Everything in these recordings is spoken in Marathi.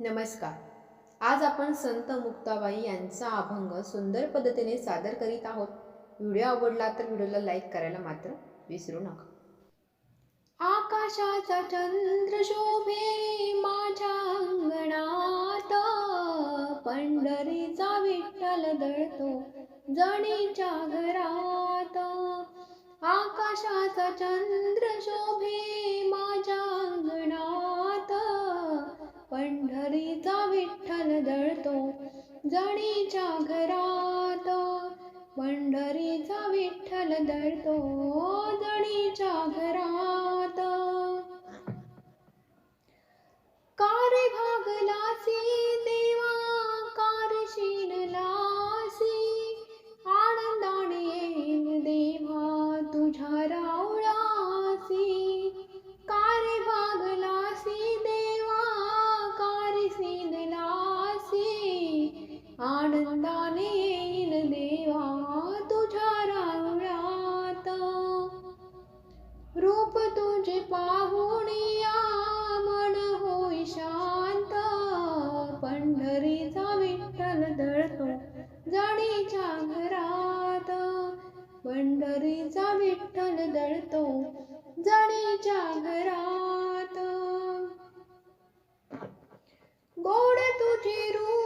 नमस्कार. आज आपण संत मुक्ताबाई यांचा अभंग सुंदर पद्धतीने सादर करीत आहोत. व्हिडिओ आवडला तर व्हिडिओला लाईक करायला मात्र विसरू नका. आकाशाचा चंद्र शोभे माझ्या अंगणात. पंढरीचा विठ्ठल दळतो जणीच्या घरात. आकाशाचा चंद्र शोभे माझ्या जणीच्या घरात. पंढरीचा विठ्ठल दळतो जणीच्या घरात. कार भागलासी देवा कार लासी आनंदाने देवा तुझ्या रावळासी. जाणीच्या घरात. पंढरीचा विठ्ठल दळतो जाणीच्या घरात. गोड तुझी रूप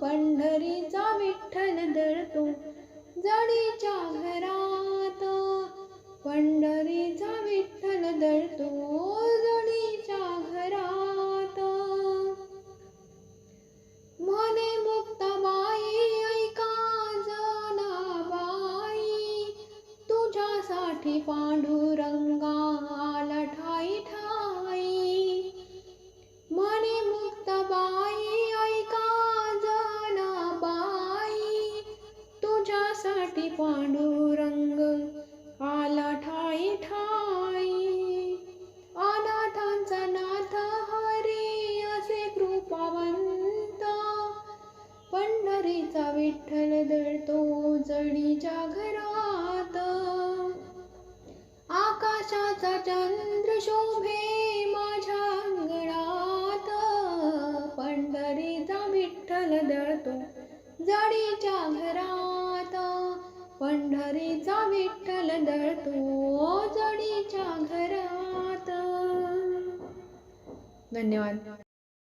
पंढरीचा विठ्ठल दळतो जडीच्या घरात. पंढरीचा विठ्ठल दळतो जडीच्या घरात. मने मुक्ताबाई ऐका जनाबाई तुझ्यासाठी पांडुरंगा लठाई ठा साठी पांडुरंग आला ठाई ठाई. अनाथांचा नाथ हरी असे कृपावंत. पंढरीचा विठ्ठल दळतो जडीच्या घरात. आकाशाचा चंद्र शोभे माझ्या अंगणात. पंढरीचा विठ्ठल दळतो जडीच्या घरात. पंढरीचा विठ्ठल दळतो जडीच्या घरात. धन्यवाद.